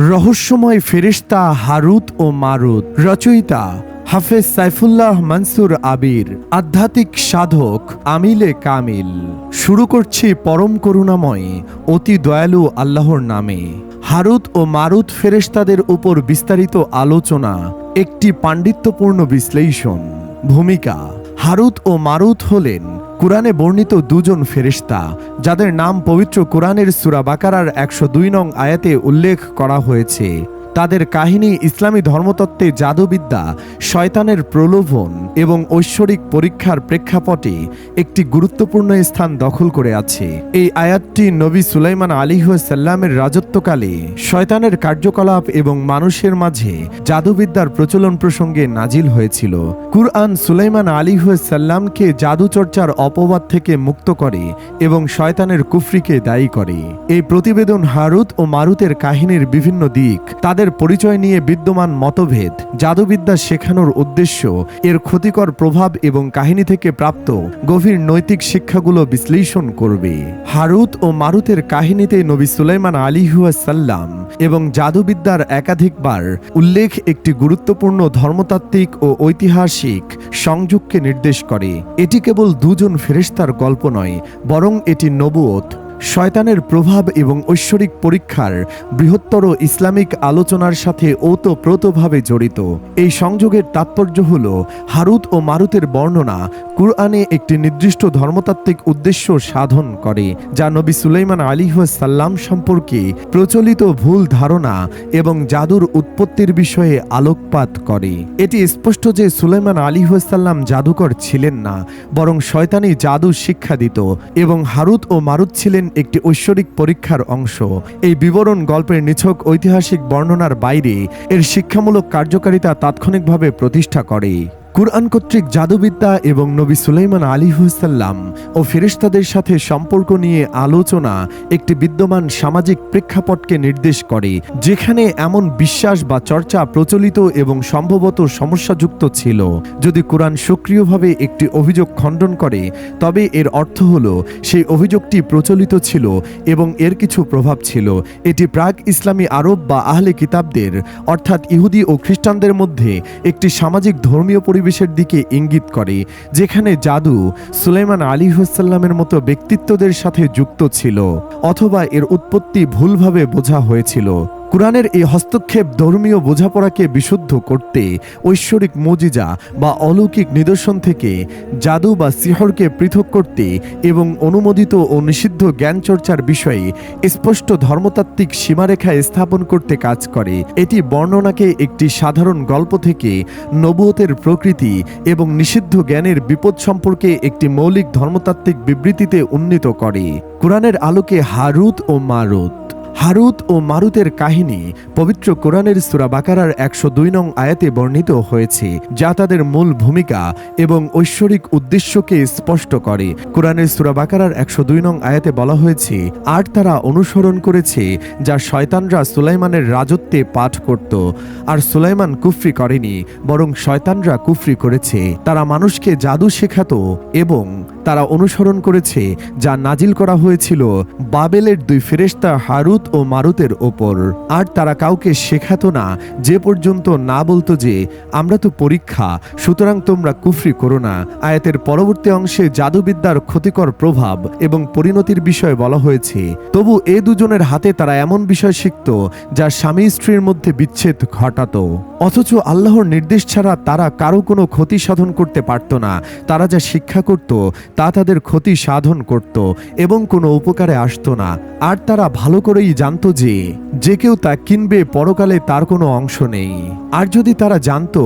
রহস্যময় ফেরিস্তা হারুত ও মারুত। রচয়িতা হাফেজ সাইফুল্লাহ মনসুর আবির। আধ্যাত্মিক সাধক আমিলে কামিল। শুরু করছি পরম করুণাময়, অতি দয়ালু আল্লাহর নামে। হারুত ও মারুত ফেরেশতাদের উপর বিস্তারিত আলোচনা, একটি পাণ্ডিত্যপূর্ণ বিশ্লেষণ। ভূমিকা, হারুত ও মারুত হলেন কুরআনে বর্ণিত দুজন ফেরিস্তা যাদের নাম পবিত্র কোরআনের সুরা বাকারার একশো দুই নং আয়াতে উল্লেখ করা হয়েছে। তাদের কাহিনী ইসলামী ধর্মতত্ত্বে জাদুবিদ্যা, শয়তানের প্রলোভন এবং ঐশ্বরিক পরীক্ষার প্রেক্ষাপটে একটি গুরুত্বপূর্ণ স্থান দখল করে আছে। এই আয়াতটি নবী সুলাইমান আলিহাসাল্লামের রাজত্বকালে শয়তানের কার্যকলাপ এবং মানুষের মাঝে জাদুবিদ্যার প্রচলন প্রসঙ্গে নাজিল হয়েছিল। কুরআন সুলাইমান আলিহাসাল্লামকে জাদু চর্চার অপবাদ থেকে মুক্ত করে এবং শয়তানের কুফরিকে দায়ী করে। এই প্রতিবেদন হারুত ও মারুতের কাহিনীর বিভিন্ন দিক, তাদের পরিচয় নিয়ে বিদ্যমান মতভেদ, জাদুবিদ্যা শেখানোর উদ্দেশ্য, এর ক্ষতিকর প্রভাব এবং কাহিনী থেকে প্রাপ্ত গভীর নৈতিক শিক্ষাগুলো বিশ্লেষণ করবে। হারুত ও মারুতের কাহিনীতে নবী সুলাইমান আলিহাসাল্লাম এবং জাদুবিদ্যার একাধিকবার উল্লেখ একটি গুরুত্বপূর্ণ ধর্মতাত্ত্বিক ও ঐতিহাসিক সংযোগকে নির্দেশ করে। এটি কেবল দুজন ফেরেশতার গল্প নয়, বরং এটি নবুয়ত শয়তানের প্রভাব এবং ঐশ্বরিক পরীক্ষার বৃহত্তর ইসলামিক আলোচনার সাথে ওতপ্রোতভাবে জড়িত। এই সংযোগের তাৎপর্য হল হারুত ও মারুতের বর্ণনা কুরআনে একটি নির্দিষ্ট ধর্মতাত্ত্বিক উদ্দেশ্য সাধন করে, যা নবী সুলাইমান আলিহাসাল্লাম সম্পর্কে প্রচলিত ভুল ধারণা এবং জাদুর উৎপত্তির বিষয়ে আলোকপাত করে। এটি স্পষ্ট যে সুলাইমান আলিহাসাল্লাম জাদুকর ছিলেন না, বরং শয়তানি জাদু শিক্ষা দিত এবং হারুত ও মারুত ছিলেন একটি ঐশ্বরিক পরীক্ষার অংশ। এই বিবরণ গল্পের নিছক ঐতিহাসিক বর্ণনার বাইরে এর শিক্ষামূলক কার্যকারিতা তাৎক্ষণিকভাবে প্রতিষ্ঠা করে। কুরআন কর্তৃক জাদুবিদ্যা এবং নবী সুলাইমান আলিহুসাল্লাম ও ফেরেশতাদের সাথে সম্পর্ক নিয়ে আলোচনা একটি বিদ্যমান সামাজিক প্রেক্ষাপটকে নির্দেশ করে, যেখানে এমন বিশ্বাস বা চর্চা প্রচলিত এবং সম্ভবত সমস্যাযুক্ত ছিল। যদি কোরআন সক্রিয়ভাবে একটি অভিযোগ খণ্ডন করে, তবে এর অর্থ হল, সেই অভিযোগটি প্রচলিত ছিল এবং এর কিছু প্রভাব ছিল। এটি প্রাক ইসলামী আরব বা আহলে কিতাবদের, অর্থাৎ ইহুদি ও খ্রিস্টানদের মধ্যে একটি সামাজিক ধর্মীয় পরিবেশের দিকে ইঙ্গিত করে, যেখানে জাদু সুলাইমান আলী হুসাল্লামের মতো ব্যক্তিত্বদের সাথে যুক্ত ছিল, অথবা এর উৎপত্তি ভুলভাবে বোঝা হয়েছিল। কোরআনের এই হস্তক্ষেপ ধর্মীয় বোঝাপড়াকে বিশুদ্ধ করতে ঐশ্বরিক মজিজা বা অলৌকিক নিদর্শন থেকে জাদু বা সিহরকে পৃথক করতে এবং অনুমোদিত ও নিষিদ্ধ জ্ঞান চর্চার বিষয়ে স্পষ্ট ধর্মতাত্ত্বিক সীমারেখা স্থাপন করতে কাজ করে। এটি বর্ণনাকে একটি সাধারণ গল্প থেকে নবুয়তের প্রকৃতি এবং নিষিদ্ধ জ্ঞানের বিপদ সম্পর্কে একটি মৌলিক ধর্মতাত্ত্বিক বিবৃতিতে উন্নীত করে। কোরআনের আলোকে হারুত ও মারুত। হারুত ও মারুতের কাহিনী পবিত্র কোরআনের সুরা বাকারার একশো দুই নং আয়াতে বর্ণিত হয়েছে, যা তাদের মূল ভূমিকা এবং ঐশ্বরিক উদ্দেশ্যকে স্পষ্ট করে। কোরআনের সুরা বাকারার একশো দুই নং আয়াতে বলা হয়েছে আর তারা অনুসরণ করেছে, যা শয়তানরা সুলাইমানের রাজত্বে পাঠ করত, আর সুলাইমান কুফরি করেনি, বরং শয়তানরা কুফরি করেছে। তারা মানুষকে জাদু শেখাত এবং তারা অনুসরণ করেছে, যা নাজিল করা হয়েছিল বাবেলের দুই ফেরেশতা হারুত ও মারুতের ওপর। আর তারা কাউকে শেখাতো না, যে পর্যন্ত না বলতো যে, আমরা তো পরীক্ষা, সুতরাং তোমরা কুফরি করো না। আয়াতের পরবর্তী অংশে জাদুবিদ্যার ক্ষতিকর প্রভাব এবং পরিণতির বিষয়ে বলা হয়েছে, তবু এ দুজনের হাতে তারা এমন বিষয় শিখত, যা স্বামী স্ত্রীর মধ্যে বিচ্ছেদ ঘটাতো। অথচ আল্লাহর নির্দেশ ছাড়া তারা কারও কোনো ক্ষতি সাধন করতে পারত না। তারা যা শিক্ষা করত, তা তাদের ক্ষতি সাধন করত এবং কোনো উপকারে আসতো না। আর তারা ভালো করেই জানতো যে যে কেউ তা কিনবে পরকালে তার কোনো অংশ নেই। আর যদি তারা জানতো,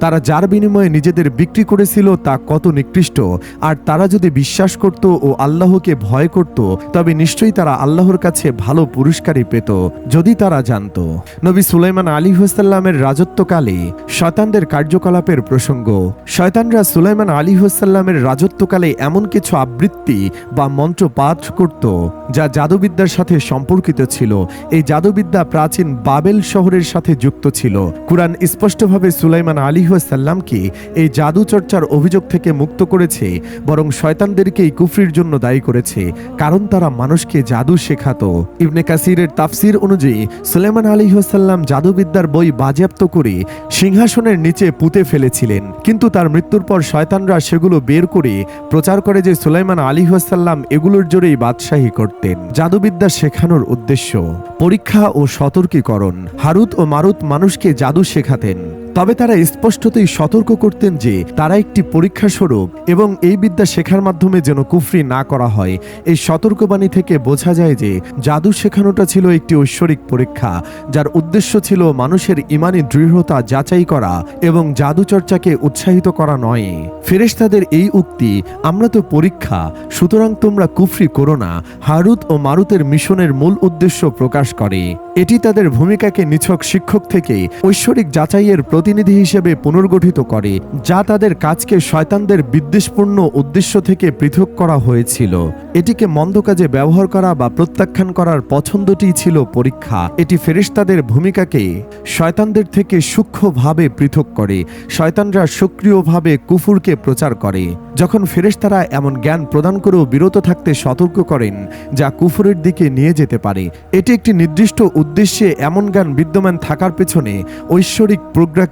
তারা যার বিনিময়ে নিজেদের বিক্রি করেছিল তা কত নিকৃষ্ট, আর তারা যদি বিশ্বাস করত ও আল্লাহকে ভয় করত, তবে নিশ্চয়ই তারা আল্লাহর কাছে ভালো পুরস্কারই পেত, যদি তারা জানতো। নবী সুলাইমান আলী হুসাল্লামের রাজত্বকালে শয়তানদের কার্যকলাপের প্রসঙ্গ, শয়তানরা সুলাইমান আলী হুসাল্লামের রাজত্বকালে এমন কিছু আবৃত্তি বা মন্ত্র পাঠ করত, যা জাদুবিদ্যার সাথে সম্পর্কিত ছিল। এই জাদুবিদ্যা প্রাচীন বাবেল শহরের সাথে যুক্ত ছিল। কুরআন স্পষ্টভাবে সুলাইমান আলী সাল্লামকে এই জাদু চর্চার অভিযোগ থেকে মুক্ত করেছে, বরং শয়তানদেরকেই কুফরির জন্য দায়ী করেছে, কারণ তারা মানুষকে জাদু শেখাতো। ইবনে কাসিরের তাফসির অনুযায়ী, সুলাইমান আলী সাল্লাম জাদুবিদ্যার বই বাজেয়াপ্ত করে সিংহাসনের নিচে পুঁতে ফেলেছিলেন। কিন্তু তার মৃত্যুর পর শয়তানরা সেগুলো বের করে প্রচার করে যে সুলাইমান আলী সাল্লাম এগুলোর জোরেই বাদশাহী করতেন। জাদুবিদ্যা শেখানোর উদ্দেশ্য পরীক্ষা ও সতর্কীকরণ। হারুত ও মারুত মানুষকে জাদু শেখাতেন। তবে তারা স্পষ্টতই সতর্ক করতেন যে তারা একটি পরীক্ষা স্বরূপ এবং এই বিদ্যা শেখার মাধ্যমে যেন কুফরি না করা হয়। এই সতর্কবাণী থেকে বোঝা যায় যে জাদু শেখানোটা ছিল একটি ঐশ্বরিক পরীক্ষা, যার উদ্দেশ্য ছিল মানুষের ইমানি দৃঢ়তা যাচাই করা এবং জাদু চর্চাকে উৎসাহিত করা নয়। ফেরেশতাদের এই উক্তি, আমরা তো পরীক্ষা, সুতরাং তোমরা কুফরি করো না, হারুত ও মারুতের মিশনের মূল উদ্দেশ্য প্রকাশ করে। এটি তাদের ভূমিকাকে নিছক শিক্ষক থেকে ঐশ্বরিক যাচাইয়ের প্রতিনিধি হিসেবে পুনর্গঠিত করে, যা তাদের কাজকে শয়তানদের বিদ্বেষপূর্ণ উদ্দেশ্য থেকে পৃথক করা হয়েছিল। এটিকে মন্দ কাজে ব্যবহার করা বা প্রত্যাখ্যান করার পছন্দটি ছিল পরীক্ষা। এটি ফেরেশতাদের ভূমিকাকে শয়তানদের থেকে সূক্ষ্মভাবে পৃথক করে, শয়তানরা সক্রিয়ভাবে কুফুরকে প্রচার করে। যখন ফেরেশতারা এমন জ্ঞান প্রদান করেও বিরত থাকতে সতর্ক করেন, যা কুফুরের দিকে নিয়ে যেতে পারে। এটি একটি নির্দিষ্ট উদ্দেশ্যে এমন জ্ঞান বিদ্যমান থাকার পেছনে ঐশ্বরিক প্রজ্ঞাকে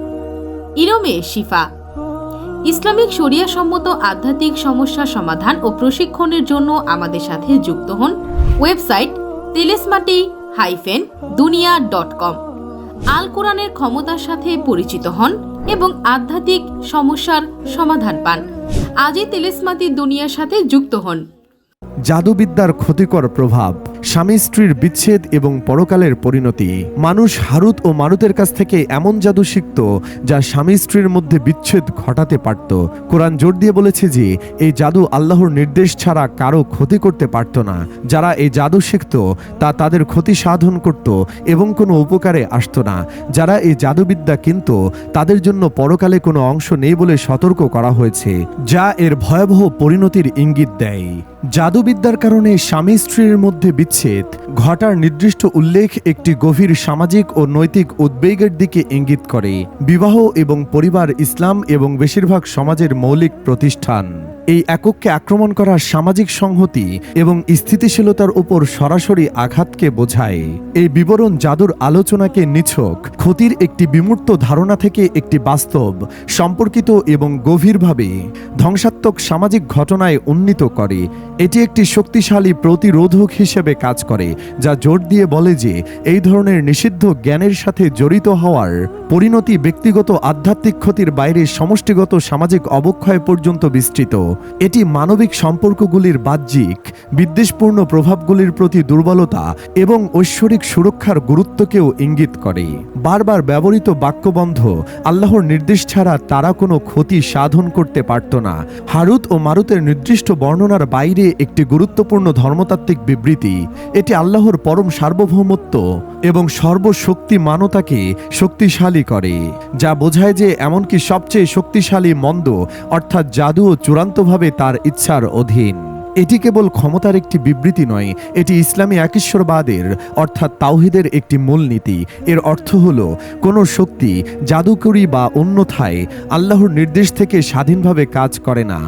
ইরমে শিফা। ইসলামিক শরিয়া সম্মত আধ্যাত্মিক সমস্যা সমাধান ও প্রশিক্ষণের জন্য আমাদের সাথে যুক্ত হন ওয়েবসাইট তেলেসমাটি হাইফেন দুনিয়া ডট কম। আল কোরআনের ক্ষমতার সাথে পরিচিত হন এবং আধ্যাত্মিক সমস্যার সমাধান পান। আজই তেলেসমাতি দুনিয়ার সাথে যুক্ত হন। জাদুবিদ্যার ক্ষতিকর প্রভাব। স্বামী স্ত্রীর বিচ্ছেদ এবং পরকালের পরিণতি। মানুষ হারুত ও মারুতের কাছ থেকে এমন জাদু শিখত, যা স্বামী স্ত্রীর মধ্যে বিচ্ছেদ ঘটাতে পারত। কোরআন জোর দিয়ে বলেছে যে, এই জাদু আল্লাহর নির্দেশ ছাড়া কারও ক্ষতি করতে পারত না। যারা এই জাদু শিখত, তা তাদের ক্ষতি সাধন করত এবং কোনো উপকারে আসতো না। যারা এই জাদুবিদ্যা কিনত, তাদের জন্য পরকালে কোনো অংশ নেই বলে সতর্ক করা হয়েছে, যা এর ভয়াবহ পরিণতির ইঙ্গিত দেয়। জাদুবিদ্যার কারণে স্বামী স্ত্রীর মধ্যে বিচ্ছেদ। ঘটার নির্দিষ্ট উল্লেখ একটি গভীর সামাজিক ও নৈতিক উদ্বেগের দিকে ইঙ্গিত করে। বিবাহ এবং পরিবার ইসলাম এবং বেশিরভাগ সমাজের মৌলিক প্রতিষ্ঠান। এই একককে আক্রমণ করা সামাজিক সংহতি এবং স্থিতিশীলতার উপর সরাসরি আঘাতকে বোঝায়। এই বিবরণ জাদুর আলোচনাকে নিছক, ক্ষতির একটি বিমূর্ত ধারণা থেকে একটি বাস্তব, সম্পর্কিত এবং গভীরভাবে ধ্বংসাত্মক সামাজিক ঘটনায় উন্নীত করে। এটি একটি শক্তিশালী প্রতিরোধক হিসেবে কাজ করে, যা জোর দিয়ে বলে যে এই ধরনের নিষিদ্ধ জ্ঞানের সাথে জড়িত হওয়ার পরিণতি ব্যক্তিগত আধ্যাত্মিক ক্ষতির বাইরে সমষ্টিগত সামাজিক অবক্ষয় পর্যন্ত বিস্তৃত। এটি মানবিক সম্পর্কগুলির বাহ্যিক, বিদ্বেষপূর্ণ প্রভাবগুলির প্রতি দুর্বলতা এবং ঐশ্বরিক সুরক্ষার গুরুত্বকেও ইঙ্গিত করে। বারবার ব্যবহৃত বাক্যবন্ধ আল্লাহর নির্দেশ ছাড়া তারা কোনো ক্ষতি সাধন করতে পারত না। হারুত ও মারুতের নির্দিষ্ট বর্ণনার বাইরে একটি গুরুত্বপূর্ণ ধর্মতাত্ত্বিক বিবৃতি। এটি আল্লাহর পরম সার্বভৌমত্ব এবং সর্বশক্তি মানতাকে শক্তিশালী করে, যা বোঝায় যে এমনকি সবচেয়ে শক্তিশালী মন্দ, অর্থাৎ জাদুও চূড়ান্তভাবে তার ইচ্ছার অধীন। এটি কেবল ক্ষমতার একটি বিবৃতি নয়, এটি ইসলামী একেশ্বরবাদের, অর্থাৎ তাওহিদের একটি মূলনীতি। এর অর্থ হল, কোনো শক্তি জাদুকরি বা অন্যথায় আল্লাহর নির্দেশ থেকে স্বাধীনভাবে কাজ করে না।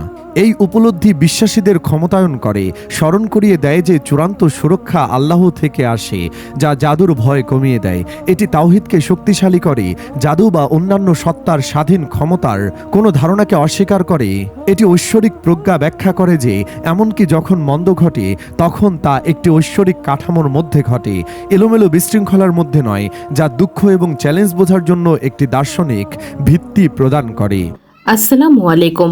এই উপলব্ধি বিশ্বাসীদের ক্ষমতায়ন করে, স্মরণ করিয়ে দেয় যে চূড়ান্ত সুরক্ষা আল্লাহ থেকে আসে, যা জাদুর ভয় কমিয়ে দেয়। এটি তাওহিদকে শক্তিশালী করে, জাদু বা অন্যান্য সত্তার স্বাধীন ক্ষমতার কোনো ধারণাকে অস্বীকার করে। এটি ঐশ্বরিক প্রজ্ঞা ব্যাখ্যা করে যে, এমনকি যখন মন্দ ঘটে, তখন তা একটি ঐশ্বরিক কাঠামোর মধ্যে ঘটে, এলোমেলো বিশৃঙ্খলার মধ্যে নয়, যা দুঃখ এবং চ্যালেঞ্জ বোঝার জন্য একটি দার্শনিক ভিত্তি প্রদান করে। আসসালামু আলাইকুম।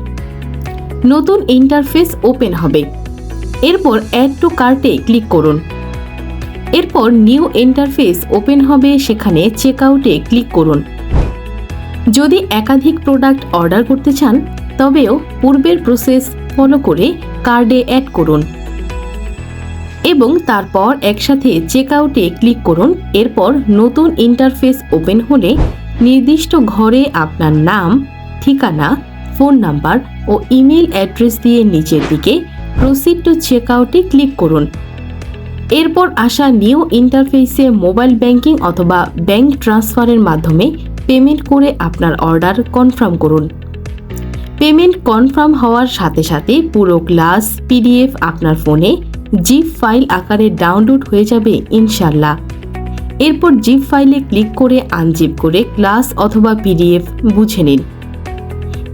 নতুন ইন্টারফেস ওপেন হবে। এরপর অ্যাড টু কার্টে ক্লিক করুন। এরপর নিউ ইন্টারফেস ওপেন হবে, সেখানে চেক আউটে ক্লিক করুন। যদি একাধিক প্রোডাক্ট অর্ডার করতে চান, তবেও পূর্বের প্রসেস ফলো করে কার্ডে অ্যাড করুন। এবং তারপর একসাথে চেক আউটে ক্লিক করুন। এরপর নতুন ইন্টারফেস ওপেন হলে নির্দিষ্ট ঘরে আপনার নাম, ঠিকানা ফোন নাম্বার ও ইমেল অ্যাড্রেস দিয়ে নিচের দিকে প্রসিড টু চেক আউটে ক্লিক করুন। এরপর আসা নিউ ইন্টারফেসে মোবাইল ব্যাংকিং অথবা ব্যাংক ট্রান্সফারের মাধ্যমে পেমেন্ট করে আপনার অর্ডার কনফার্ম করুন। পেমেন্ট কনফার্ম হওয়ার সাথে সাথে পুরো ক্লাস পিডিএফ আপনার ফোনে জিপ ফাইল আকারে ডাউনলোড হয়ে যাবে ইনশাল্লাহ এরপর জিপ ফাইলে ক্লিক করে আনজিপ করে ক্লাস অথবা পিডিএফ বুঝে নিন।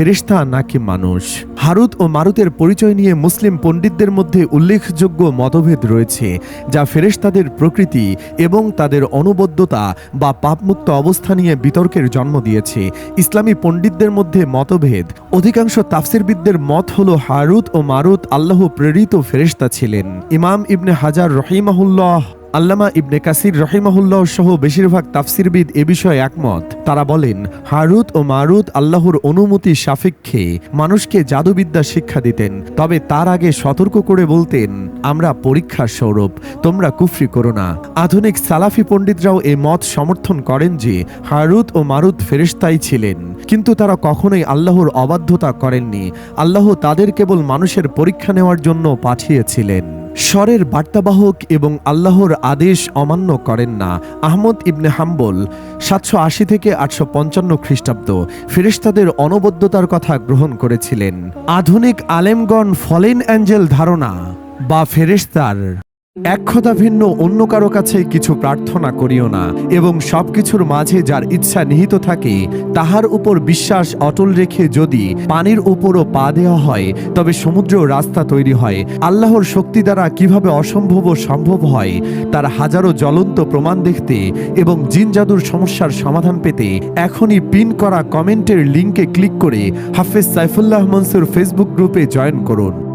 ফেরেশতা নাকি মানুষ? হারুত ও মারুতের পরিচয় নিয়ে মুসলিম পণ্ডিতদের মধ্যে উল্লেখযোগ্য মতভেদ রয়েছে, যা ফেরেশতাদের প্রকৃতি এবং তাদের অনুবদ্ধতা বা পাপমুক্ত অবস্থা নিয়ে বিতর্কের জন্ম দিয়েছে। ইসলামী পণ্ডিতদের মধ্যে মতভেদ। অধিকাংশ তাফসিরবিদদের মত হল হারুত ও মারুত আল্লাহ প্রেরিত ফেরেশতা ছিলেন। ইমাম ইবনে হাজার রহিমাহুল্লাহ আল্লামা ইবনে কাসির রহিমাহুল্লাহ সহ বেশিরভাগ তাফসিরবিদ এ বিষয়ে একমত। তারা বলেন, হারুত ও মারুত আল্লাহর অনুমতি সাপেক্ষে মানুষকে জাদুবিদ্যা শিক্ষা দিতেন, তবে তার আগে সতর্ক করে বলতেন, আমরা পরীক্ষার স্বরূপ তোমরা কুফরি করো না। আধুনিক সালাফি পণ্ডিতরাও এ মত সমর্থন করেন যে, হারুত ও মারুত ফেরেশতাই ছিলেন, কিন্তু তারা কখনোই আল্লাহর অবাধ্যতা করেননি। আল্লাহ তাদের কেবল মানুষের পরীক্ষা নেওয়ার জন্য পাঠিয়েছিলেন। স্বরের বার্তাবাহক এবং আল্লাহর আদেশ অমান্য করেন না। আহমদ ইবনে হাম্বল, সাতশো আশি থেকে আটশো পঞ্চান্ন খ্রিস্টাব্দ ফেরিস্তাদের অনবদ্যতার কথা গ্রহণ করেছিলেন। আধুনিক আলেমগণ ফলেন অ্যাঞ্জেল ধারণা বা ফেরেশতার এক কথা ভিন্ন, অন্য কারও কাছে কিছু প্রার্থনা করিও না। এবং সবকিছুর মাঝে যার ইচ্ছা নিহিত থাকে, তাহার উপর বিশ্বাস অটল রেখে যদি পানির উপরও পা দেওয়া হয়, তবে সমুদ্র রাস্তা তৈরি হয়। আল্লাহর শক্তি দ্বারা কীভাবে অসম্ভব সম্ভব হয়, তার হাজারো জ্বলন্ত প্রমাণ দেখতে এবং জিন জাদুর সমস্যার সমাধান পেতে এখনই পিন করা কমেন্টের লিঙ্কে ক্লিক করে হাফেজ সাইফুল্লাহ মনসুর ফেসবুক গ্রুপে জয়েন করুন।